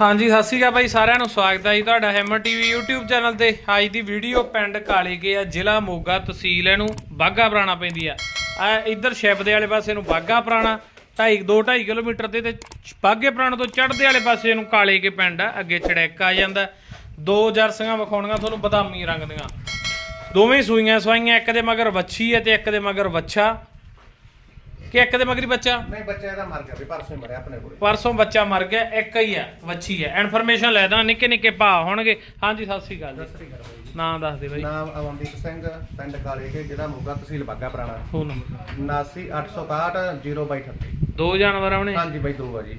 ਹਾਂਜੀ, ਸਤਿ ਸ਼੍ਰੀ ਅਕਾਲ ਬਾਈ, ਸਾਰਿਆਂ ਨੂੰ ਸਵਾਗਤ ਹੈ ਜੀ ਤੁਹਾਡਾ ਹੈਮਰ ਟੀਵੀ YouTube ਚੈਨਲ ਤੇ। ਅੱਜ ਦੀ ਵੀਡੀਓ ਪਿੰਡ ਕਾਲੇਕੇ ਆ, ਜ਼ਿਲ੍ਹਾ ਮੋਗਾ ਤਹਿਸੀਲ ਇਹਨੂੰ ਬਾਗਾ ਪੁਰਾਣਾ ਪੈਂਦੀ ਆ। ਆ ਇੱਧਰ ਸ਼ਿਪ ਦੇ ਵਾਲੇ ਪਾਸੇ ਨੂੰ ਬਾਗਾ ਪੁਰਾਣਾ 2.5 2.5 ਕਿਲੋਮੀਟਰ ਤੇ ਤੇ ਬਾਗੇ ਪੁਰਾਣਾ ਤੋਂ ਚੜ੍ਹਦੇ ਵਾਲੇ ਪਾਸੇ ਨੂੰ ਕਾਲੇਕੇ ਪਿੰਡ ਆ, ਅੱਗੇ ਚੜੈਕ ਆ ਜਾਂਦਾ। ਦੋ ਜਰਸੀਆਂ ਵਿਖਾਉਣੀਆਂ, ਤੁਹਾਨੂੰ ਬਦਾਮੀ ਰੰਗ ਦੀਆਂ। ਦੋਵੇਂ ਸੂਈਆਂ ਸਵਾਈਆਂ, ਇੱਕ ਦੇ ਮਗਰ ਵੱਛੀ ਹੈ ਤੇ ਇੱਕ ਦੇ ਮਗਰ ਵੱਛਾ। ਕਿ ਇੱਕ ਦੇ ਮਗਰੀ ਬੱਚਾ? ਨਹੀਂ ਬੱਚਾ ਇਹਦਾ ਮਰ ਗਿਆ ਵੀ ਪਰਸੋਂ ਹੀ ਮਰਿਆ ਆਪਣੇ ਕੋਲੇ। ਪਰਸੋਂ ਬੱਚਾ ਮਰ ਗਿਆ ਇੱਕ ਹੀ ਹੈ ਵੱਛੀ ਹੈ ਇਨਫੋਰਮੇਸ਼ਨ ਲੈ ਦਾਂ ਨਿੱਕੇ ਨਿੱਕੇ ਭਾ ਹੋਣਗੇ। ਹਾਂਜੀ ਸਤਿ ਸ੍ਰੀ ਅਕਾਲ ਜੀ। ਸਸਰੀ ਨਾਂ ਦੱਸ ਦੇ ਬਾਈ। ਨਾਮ ਅਮਨਦੀਪ ਸਿੰਘ ਪਿੰਡ ਕਾਲੇ ਕੇ ਜ਼ਿਲ੍ਹਾ ਮੋਗਾ ਤਹਿਸੀਲ ਬਾਗਾ ਪੁਰਾਣਾ। Phone number. 798661 ਦੋ ਜਾਨਵਰ ਆਉਣੇ ਹਾਂਜੀ ਬਾਈ ਦੋ ਆ ਜੀ।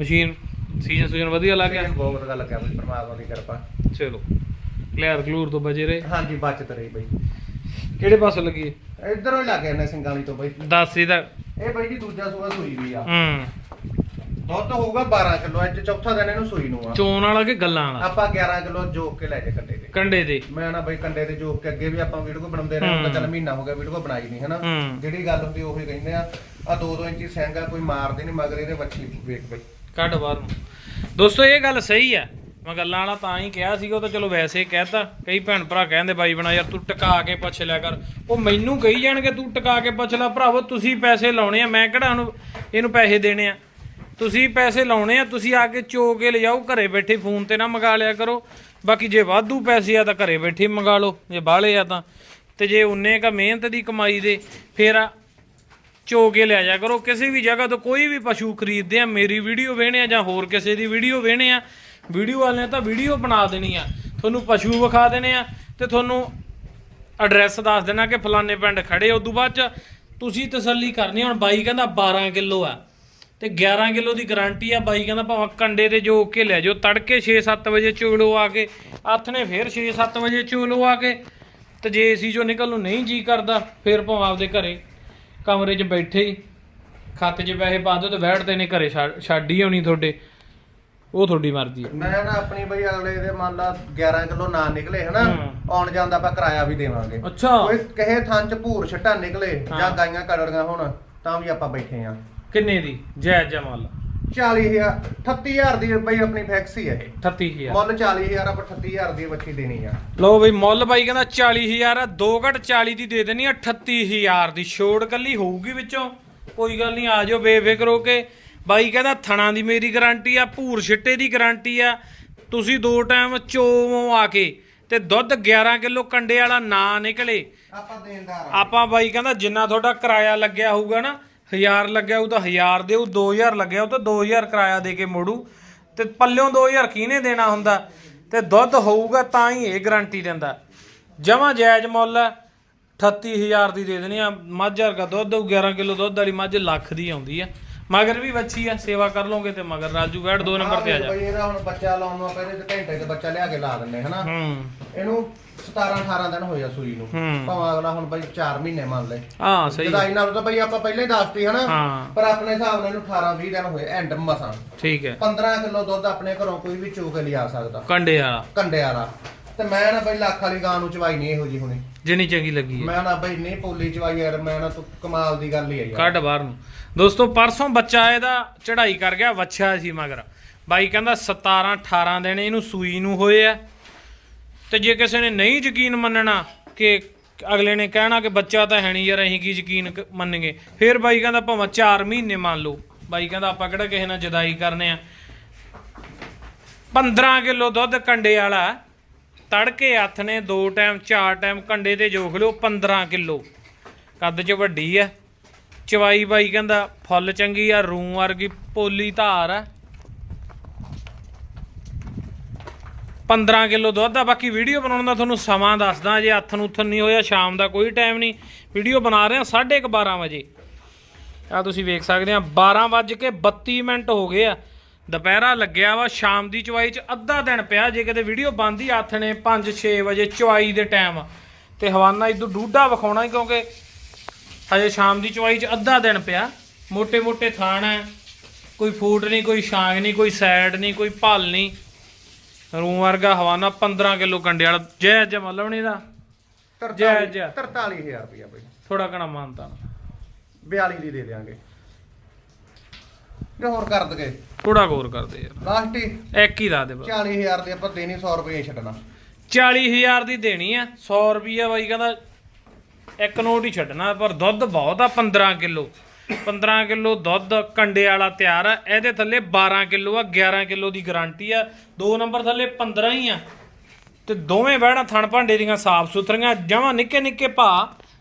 ਮਸ਼ੀਨ ਸੀਜ਼ਨ ਸੂਜ਼ਨ ਵਧੀਆ ਲੱਗ ਗਿਆ? ਬਹੁਤ ਵਧੀਆ ਲੱਗਿਆ ਬਾਈ ਪਰਮਾਤਮਾ ਦੀ ਕਿਰਪਾ। ਚਲੋ ਕਲੀਅਰ ਕਲੂਰ ਤੋਂ ਬਜੇ ਰਹੇ। ਹਾਂਜੀ ਬਚਤ ਰਹੀ ਬਾਈ। ਕਿਹੜੇ ਪਾਸੋਂ ਲੱਗੀ? ਇਧਰੋਂ ਹੀ ਲੱਗ ਨੇ ਸਿੰਘਾਲੀ ਤੋਂ ਬਾਈ। ਦੱਸ ਇਹਦਾ ਇਹ ਬਾਈ ਜੀ ਦੂਜਾ ਸੂਆ ਸੂਈ ਵੀ ਆ। ਹੂੰ। ਦੁੱਧ ਹੋਊਗਾ 12 ਕਿਲੋ ਅੱਜ ਚੌਥਾ ਦਿਨ ਇਹਨੂੰ ਸੂਈ ਨੂੰ ਆ। ਚੋਣ ਵਾਲਾ ਕਿ ਗੱਲਾਂ ਵਾਲਾ? ਆਪਾਂ 11 ਕਿਲੋ ਜੋਕ ਕੇ ਲੈ ਜੇ ਕੰਡੇ ਤੇ। ਕੰਡੇ ਦੇ ਮੈਂ ਨਾ ਬਾਈ ਕੰਡੇ ਤੇ ਜੋਕ ਕੇ ਅੱਗੇ ਵੀ ਆਪਾਂ ਵੀਡੀਓ ਬਣਾਉਂਦੇ ਰਹੇ ਤਾਂ ਚੱਲ ਮਹੀਨਾ ਹੋ ਗਿਆ ਵੀਡੀਓ ਬਣਾਈ ਨਹੀਂ ਹਨਾ? ਹੂੰ। ਜਿਹੜੀ ਗੱਲ ਹੁੰਦੀ ਉਹੀ ਕਹਿੰਦੇ ਆ ਆ 2-2 ਇੰਚੀ ਆ ਕੋਈ ਮਾਰਦੇ ਨਹੀਂ ਮਗਰ ਇਹਦੇ ਵੱਛੀ ਵੇਖ ਬਈ। ਕੱਢ ਬਾਹਰ ਨੂੰ। ਦੋਸਤੋ ਇਹ ਗੱਲ ਸਹੀ ਆ। ਮੈਂ ਗੱਲਾਂ ਵਾਲਾ ਤਾਂ ਹੀ ਕਿਹਾ ਸੀਗਾ, ਉਹ ਤਾਂ ਚਲੋ ਵੈਸੇ ਹੀ ਕਹਿਤਾ ਕਈ ਭੈਣ ਭਰਾ ਕਹਿੰਦੇ, ਬਾਈ ਬਣਾ ਯਾਰ, ਤੂੰ ਟਿਕਾ ਕੇ ਪੁੱਛ ਲਿਆ ਕਰ। ਉਹ ਮੈਨੂੰ ਕਹੀ ਜਾਣਗੇ, ਤੂੰ ਟਿਕਾ ਕੇ ਪੁੱਛ ਲੈ ਭਰਾਵੋ, ਤੁਸੀਂ ਪੈਸੇ ਲਾਉਣੇ ਆ, ਮੈਂ ਕਿਹੜਾ ਉਹਨੂੰ, ਇਹਨੂੰ ਪੈਸੇ ਦੇਣੇ ਆ? ਤੁਸੀਂ ਪੈਸੇ ਲਾਉਣੇ ਆ, ਤੁਸੀਂ ਆ ਕੇ ਚੋ ਕੇ ਲਿਜਾਓ, ਘਰੇ ਬੈਠੇ ਫੋਨ ਤੇ ਨਾ ਮੰਗਾ ਲਿਆ ਕਰੋ। ਬਾਕੀ ਜੇ ਵਾਧੂ ਪੈਸੇ ਆ ਤਾਂ ਘਰੇ ਬੈਠੇ ਮੰਗਾ ਲਓ, ਜੇ ਬਾਹਲੇ ਆ ਤਾਂ। ਤੇ ਜੇ ਉਨੇ ਕ ਮਿਹਨਤ ਦੀ ਕਮਾਈ ਦੇ, ਫੇਰ ਆ ਚੋ ਕੇ ਲਿਆ ਜਾ ਕਰੋ। ਕਿਸੇ ਵੀ ਜਗ੍ਹਾ ਤੋਂ ਕੋਈ ਵੀ ਪਸ਼ੂ ਖਰੀਦਦੇ ਆ, ਮੇਰੀ ਵੀਡੀਓ ਵੇਹਣੇ ਆ ਜਾਂ ਹੋਰ ਕਿਸੇ ਦੀ ਵੀਡੀਓ ਵੇਹਣੇ ਆ ਵੀਡੀਓ ਵਾਲਿਆਂ ਤਾਂ ਵੀਡੀਓ ਬਣਾ ਦੇਣੀ ਆ। ਤੁਹਾਨੂੰ ਪਸ਼ੂ ਵਿਖਾ ਦੇਣੇ ਆ ਤੇ ਤੁਹਾਨੂੰ ਐਡਰੈਸ ਦੱਸ ਦੇਣਾ ਕਿ ਫਲਾਣੇ ਪਿੰਡ ਖੜੇ ਉਦੋਂ ਬਾਅਦ ਚ ਤੁਸੀਂ ਤਸੱਲੀ ਕਰਨੀ ਹੁਣ ਬਾਈ ਕਹਿੰਦਾ 12 ਕਿਲੋ ਆ। ਤੇ 11 ਕਿਲੋ ਦੀ ਗਾਰੰਟੀ ਆ। ਬਾਈ ਕਹਿੰਦਾ ਭਾਵੇਂ ਕੰਡੇ ਤੇ ਜੋ ਕੇ ਲੈ ਜਾਓ। ਤੜਕੇ 6-7 ਵਜੇ ਚੋਲੋ ਆ ਕੇ, ਹੱਥ ਨੇ ਫੇਰ 6-7 ਵਜੇ ਚੋਲੋ ਆ ਕੇ। ਤੇ ਜੇ ਏਸੀ ਚੋਂ ਨਿਕਲ ਨੂੰ ਨਹੀਂ ਜੀ ਕਰਦਾ, ਫੇਰ ਭਾਵੇਂ ਆਪਦੇ ਘਰੇ ਕਮਰੇ 'ਚ ਬੈਠੇ ਹੀ, ਖਾਤੇ 'ਚ ਪੈਸੇ ਪਾ ਦਿਓ ਤੇ ਬੈਠਦੇ ਨੇ, ਘਰੇ ਛੱਡ ਛੱਡ ਹੀ ਹੋਣੀ ਤੁਹਾਡੇ। ਉਹ ਤੁਹਾਡੀ ਮਰਜ਼ੀ ਹੈ ਮੈਂ ਨਾ ਆਪਣੀ ਬਈ ਅਗਲੇ ਦੇ ਮੰਨ ਲਾ 11 ਕਿਲੋ ਨਾ ਨਿਕਲੇ ਹਨਾ ਹੂੰ। ਆਉਣ ਜਾਣ ਦਾ ਆਪਾਂ ਕਿਰਾਇਆ ਵੀ ਦੇਵਾਂਗੇ। ਅੱਛਾ। ਕੋਈ ਕਹੇ ਥਾਂ ਚ ਭੂਰ ਛੱਟਾ ਨਿਕਲੇ ਹਾਂ। ਜਾਂ ਗਾਈਆਂ ਕੜੜੀਆਂ ਹੋਣ ਤਾਂ ਵੀ ਆਪਾਂ ਬੈਠੇ ਆ। ਕਿੰਨੇ ਦੀ? ਜੈ ਜੈ ਮੁੱਲ। 40000 38000 ਦੀ ਬਈ ਆਪਣੀ ਫੈਕਸ ਹੀ ਇਹ। 38000 ਮੁੱਲ 40000 ਆਪਾਂ 38000 ਦੀ ਬੱਚੀ ਦੇਣੀ ਆ। ਲਓ ਬਈ ਮੁੱਲ ਬਾਈ ਕਹਿੰਦਾ 40000 ਆ 2 ਘਟ 40 ਦੀ ਦੇ ਦੇਣੀ ਆ 38000 ਦੀ। ਛੋੜ ਕੱਲੀ ਹੋਊਗੀ ਵਿੱਚੋਂ। ਕੋਈ ਗੱਲ ਨਹੀਂ ਆ ਜਾਓ ਬੇਫਿਕਰ ਹੋ ਕੇ। ਬਾਈ ਕਹਿੰਦਾ ਥਣਾ ਦੀ ਮੇਰੀ ਗਾਰੰਟੀ ਆ ਭੂਰ ਛਿੱਟੇ ਦੀ ਗਾਰੰਟੀ ਆ। ਤੁਸੀਂ ਦੋ ਟਾਈਮ ਚੋਵੋਂ ਆ ਕੇ ਤੇ ਦੁੱਧ 11 ਕਿਲੋ ਕੰਡੇ ਵਾਲਾ ਨਾ ਨਿਕਲੇ। ਆਪਾਂ ਦੇਣਦਾਰ ਆਪਾਂ ਬਾਈ ਕਹਿੰਦਾ ਜਿੰਨਾ ਤੁਹਾਡਾ ਕਿਰਾਇਆ ਲੱਗਿਆ ਹੋਊਗਾ ਨਾ 1000 ਲੱਗਿਆ ਉਹ ਤਾਂ 1000 ਦੇਊ 2000 ਲੱਗਿਆ ਉਹ ਤਾਂ 2000 ਕਿਰਾਇਆ ਦੇ ਕੇ ਮੋੜੂ। ਤੇ ਪੱਲਿਓਂ 2000 ਕਿਹਨੇ ਦੇਣਾ ਹੁੰਦਾ? ਤੇ ਦੁੱਧ ਹੋਊਗਾ ਤਾਂ ਹੀ ਇਹ ਗਾਰੰਟੀ ਦਿੰਦਾ। ਜਮਾ ਜਾਇਜ਼ ਮੁੱਲ ਹੈ 38000 ਦੀ ਦੇ ਦੇਣੀ ਆ। ਮੱਝ ਵਰਗਾ ਦੁੱਧ ਹੋਊ 11 ਕਿਲੋ ਦੁੱਧ ਵਾਲੀ ਮੱਝ ਲੱਖ ਦੀ ਆਉਂਦੀ ਆ। ਮਗਰ ਵੀ ਵੱਛੀ ਆ ਸੇਵਾ ਕਰ ਲਓਗੇ ਤੇ ਮਗਰ ਰਾਜੂ ਗੜ 2 ਨੰਬਰ ਤੇ ਆ ਜਾ। ਬਈ ਇਹਦਾ ਹੁਣ ਬੱਚਾ ਲਾਉਣ ਨੂੰ ਆਪਾਂ ਇਹਦੇ ਘੰਟੇ ਤੇ ਬੱਚਾ ਲਿਆ ਕੇ ਲਾ ਦਿੰਨੇ ਹਨਾ? ਹੂੰ। ਇਹਨੂੰ 17 18 ਦਿਨ ਹੋਇਆ ਸੂਈ ਨੂੰ। ਹੂੰ। ਭਾਵੇਂ ਅਗਲਾ ਹੁਣ ਬਈ 4 ਮਹੀਨੇ ਮੰਨ ਲੈ। ਹਾਂ ਸਹੀ। ਜਦਾਈ ਨਾਲ ਤਾਂ ਬਈ ਆਪਾਂ ਪਹਿਲਾਂ ਹੀ ਦੱਸਤੀ ਹਨਾ? ਹਾਂ। ਪਰ ਆਪਣੇ ਹਿਸਾਬ ਨਾਲ ਇਹਨੂੰ 18 20 ਦਿਨ ਹੋਏ ਐਂਡ ਮਸਾਂ। ਠੀਕ ਹੈ। 15 ਕਿਲੋ ਦੁੱਧ ਆਪਣੇ ਘਰੋਂ ਕੋਈ ਵੀ ਚੋ ਕੇ ਲਿਆ ਸਕਦਾ। ਕੰਡੇ ਵਾਲਾ। ਕੰਡੇ ਵਾਲਾ। ਤੇ ਮੈਂ ਨਾ ਬਈ ਲੱਖ ਵਾਲੀ ਗਾਂ ਨੂੰ ਚਵਾਈ ਨਹੀਂ ਇਹੋ ਜੀ ਹੁਣੀ। ਜਿੰਨੀ ਚੰਗੀ ਲੱਗੀ ਹੈ। ਮੈਂ ਨਾ ਬਈ ਨਹੀਂ ਪੋਲੀ ਚਵਾਈ ਯਾਰ ਮੈਂ ਨਾ ਤੂੰ ਕਮਾਲ ਦੀ ਗੱਲ ਹੀ ਆ ਯਾਰ। ਕੱਢ ਬਾਹਰ ਨੂੰ। ਦੋਸਤੋ ਪਰਸੋਂ ਬੱਚਾ ਇਹਦਾ ਚੜ੍ਹਾਈ ਕਰ ਗਿਆ ਵੱਛਾ ਸੀ ਮਗਰ। ਬਾਈ ਕਹਿੰਦਾ 17 18 ਦਿਨ ਇਹਨੂੰ ਸੂਈ ਨੂੰ ਹੋਏ ਆ। ਤੇ ਜੇ ਕਿਸੇ ਨੇ ਨਹੀਂ ਯਕੀਨ ਮੰਨਣਾ ਕਿ ਅਗਲੇ ਨੇ ਕਹਿਣਾ ਕਿ ਬੱਚਾ ਤਾਂ ਹੈ ਨਹੀਂ ਯਾਰ ਅਸੀਂ ਕੀ ਯਕੀਨ ਕ- ਮੰਨਾਂਗੇ? ਫਿਰ ਬਾਈ ਕਹਿੰਦਾ ਭਾਵੇਂ 4 ਮਹੀਨੇ ਮੰਨ ਲਓ। ਬਾਈ ਕਹਿੰਦਾ ਆਪਾਂ ਕਿਹੜਾ ਕਿਸੇ ਨਾਲ ਜਦਾਈ ਕਰਨੇ ਆ। 15 ਕਿਲੋ ਦੁੱਧ ਕੰਡੇ ਵਾਲਾ ਤੜਕੇ ਹੱਥ ਨੇ ਦੋ ਟਾਈਮ, ਚਾਰ ਟਾਈਮ ਕੰਡੇ ਤੇ ਜੋਖ ਲਿਓ 15 ਕਿਲੋ। ਕੱਦ ਚ ਵੱਡੀ ਆ। ਚਵਾਈ ਬਾਈ ਕਹਿੰਦਾ, ਫੁੱਲ ਚੰਗੀ ਆ, ਰੂੰ ਵਰਗੀ ਪੋਲੀ ਧਾਰ ਆ। 15 ਕਿਲੋ ਦੁੱਧ ਆ। ਬਾਕੀ ਵੀਡੀਓ ਬਣਾਉਣ ਦਾ ਤੁਹਾਨੂੰ ਸਮਾਂ ਦੱਸਦਾ, ਜੇ ਹੱਥ ਨੂੰ ਉੱਥਨ ਨਹੀਂ ਹੋਇਆ, ਸ਼ਾਮ ਦਾ ਕੋਈ ਟਾਈਮ ਨਹੀਂ। ਵੀਡੀਓ ਬਣਾ ਰਹੇ ਆ 12:30 ਵਜੇ। ਆ ਤੁਸੀਂ ਵੇਖ ਸਕਦੇ ਆ 12 ਵੱਜ ਕੇ 32 ਮਿੰਟ ਹੋ ਗਏ ਆ। ਦੁਪਹਿਰਾ ਲੱਗਿਆ ਵਾ ਸ਼ਾਮ ਦੀ ਚਵਾਈ 'ਚ ਅੱਧਾ ਦਿਨ ਪਿਆ ਜੇ ਕਿਤੇ ਵੀਡੀਓ ਬੰਦ ਹੀ ਨੇ 5-6 ਵਜੇ ਚਵਾਈ ਦੇ ਟਾਈਮ ਤੇ ਹਵਾਨਾ ਇਦੋਂ ਡੂਡਾ ਵਿਖਾਉਣਾ ਕਿਉਂਕਿ ਹਜੇ ਸ਼ਾਮ ਦੀ ਚਵਾਈ 'ਚ ਅੱਧਾ ਦਿਨ ਪਿਆ। ਮੋਟੇ ਮੋਟੇ ਥਾਣ ਹੈ ਕੋਈ ਫੂਟ ਨਹੀਂ ਕੋਈ ਸ਼ਾਂਗ ਨਹੀਂ ਕੋਈ ਸੈਡ ਨਹੀਂ ਕੋਈ ਭਲ ਨਹੀਂ। ਰੂ ਵਰਗਾ ਹਵਾਨਾ 15 ਕਿਲੋ ਕੰਡੇ ਵਾਲਾ ਜੈ ਜੈ ਮਤਲਬ ਨਹੀਂ ਦਾ। ਜੈ ਜੈ। 43000 ਰੁਪਇਆ ਥੋੜਾ ਘਣਾ ਮਾਨਤਾ 42 ਦੀ ਦੇ ਦੇਾਂਗੇ ਤੇ ਹੋਰ ਕਰ ਦਗੇ? ਥੋੜਾ ਗੌਰ ਕਰਦੇ ਯਾਰ। ਲਾਸਟ ਹੀ ਇੱਕ ਹੀ ਦੱਸ ਦੇ ਬਸ। 40000 ਦੀ ਆਪਾਂ ਦੇਣੀ 100 ਰੁਪਏ ਛੱਡਣਾ। 40000 ਦੀ ਦੇਣੀ ਆ 100 ਰੁਪਿਆ ਬਾਈ ਕਹਿੰਦਾ ਇੱਕ ਨੋਟ ਹੀ ਛੱਡਣਾ ਪਰ ਦੁੱਧ ਬਹੁਤ ਆ 15 ਕਿਲੋ। 15 ਕਿਲੋ ਦੁੱਧ ਕੰਡੇ ਵਾਲਾ ਤਿਆਰ ਆ ਇਹਦੇ ਥੱਲੇ 12 ਕਿਲੋ ਆ 11 ਕਿਲੋ ਦੀ ਗਾਰੰਟੀ ਆ ਦੋ ਨੰਬਰ ਥੱਲੇ 15 ਹੀ ਆ। ਤੇ ਦੋਵੇਂ ਬਹਿਣਾ ਥਣ ਭਾਂਡੇ ਦੀਆਂ ਸਾਫ਼ ਸੁਥਰੀਆਂ ਜਮਾਂ ਨਿੱਕੇ ਨਿੱਕੇ ਭਾ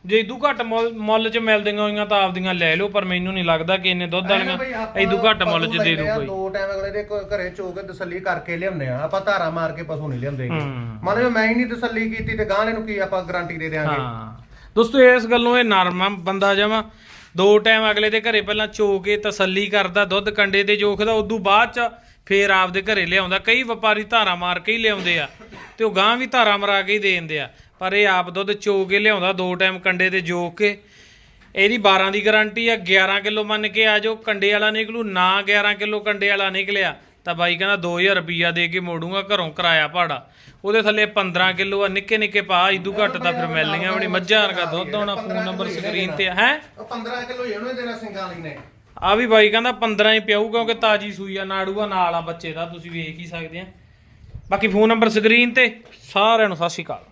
ਜੇ ਇਦੂ ਘੱਟ ਮੁੱਲ ਮੁੱਲ 'ਚ ਮਿਲਦੀਆਂ ਹੋਈਆਂ ਤਾਂ ਆਪਦੀਆਂ ਲੈ ਲਓ ਪਰ ਮੈਨੂੰ ਨਹੀਂ ਲੱਗਦਾ ਕਿ ਇੰਨੇ ਦੁੱਧ ਵਾਲੀਆਂ ਇਦੂ ਘੱਟ ਮੁੱਲ 'ਚ ਦੇ ਦੂ ਕੋਈ ਦੋ ਟਾਈਮ ਅਗਲੇ ਦੇ ਘ- ਘਰੇ ਚੋ ਕੇ ਤਸੱਲੀ ਕਰਕੇ ਲਿਆਉਂਦੇ ਆ ਆਪਾਂ ਧਾਰਾ ਮਾਰ ਕੇ ਪਸ਼ੂ ਨਹੀਂ ਲਿਆਉਂਦੇ। ਹੂੰ। ਮੰਨ ਲਓ ਮੈਂ ਹੀ ਨਹੀਂ ਤਸੱਲੀ ਕੀਤੀ ਤੇ ਗਾਂ ਨੂੰ ਕੀ ਆਪਾਂ ਗਾਰੰਟੀ ਦੇ ਦਿਆਂਗੇ ਹਾਂ ਦੋਸਤੋ ਇਸ ਗੱਲੋਂ ਇਹ ਨਰਮ ਆ ਬੰਦਾ ਜਮਾ ਦੋ ਟਾਈਮ ਅਗਲੇ ਦੇ ਘਰੇ ਪਹਿਲਾਂ ਚੋ ਕੇ ਤਸੱਲੀ ਕਰਦਾ ਦੁੱਧ ਕੰਡੇ ਤੇ ਜੋਖਦਾ ਉਦੋਂ ਬਾਅਦ ਚ ਫੇਰ ਆਪਦੇ ਘਰੇ ਲਿਆਉਂਦਾ। ਕਈ ਵਪਾਰੀ ਧਾਰਾ ਮਾਰ ਕੇ ਹੀ ਲਿਆਉਂਦੇ ਆ ਤੇ ਉਹ ਗਾਂ ਵੀ ਧਾਰਾ ਮਰਾ ਕੇ ਹੀ ਦੇ ਦਿੰਦੇ ਆ। ਪਰ ਇਹ ਆਪ ਦੁੱਧ ਚੋ ਕੇ ਲਿਆਉਂਦਾ ਦੋ ਟਾਈਮ ਕੰਡੇ ਤੇ ਜੋਖ ਕੇ। ਇਹਦੀ 12 ਦੀ ਗਾਰੰਟੀ ਆ 11 ਕਿਲੋ ਮੰਨ ਕੇ ਆ ਜਾਓ। ਕੰਡੇ ਵਾਲਾ ਨਿਕਲੂ, ਨਾ 11 ਕਿਲੋ ਕੰਡੇ ਵਾਲਾ ਨਿਕਲਿਆ, ਤਾਂ ਬਾਈ ਕਹਿੰਦਾ 2000 ਰੁਪਈਆ ਦੇ ਕੇ ਮੋੜੂਗਾ, ਘਰੋਂ ਕਿਰਾਇਆ ਭਾੜਾ। ਉਹਦੇ ਥੱਲੇ 15 ਕਿਲੋ ਆ, ਨਿੱਕੇ ਨਿੱਕੇ ਪਾ ਇਦੂ ਘੱਟ ਤਾਂ ਫਿਰ ਮਿਲਣੀਆਂ ਵੀ ਮੱਝਾਂ ਵਰਗਾ ਦੁੱਧ ਆਉਣਾ, ਫੋਨ ਨੰਬਰ ਸਕਰੀਨ ਤੇ ਹੈ? 15 ਕਿਲੋ ਇਹਨੂੰ ਦੇਣਾ ਸਿੰਘਾਂ ਨੇ। ਆ ਵੀ ਬਾਈ ਕਹਿੰਦਾ 15 ਹੀ ਪਿਆਊ ਕਿਉਂਕਿ ਤਾਜੀ ਸੂਈ ਆ ਨਾੜੂਆ ਨਾਲ ਆ ਬੱਚੇ ਦਾ, ਤੁਸੀਂ ਵੇਖ ਹੀ ਸਕਦੇ ਆ। ਬਾਕੀ ਫੋਨ ਨੰਬਰ ਸਕਰੀਨ ਤੇ ਸਾਰਿਆਂ ਨੂੰ ਸਤਿ ਸ਼੍ਰੀ ਅਕਾਲ।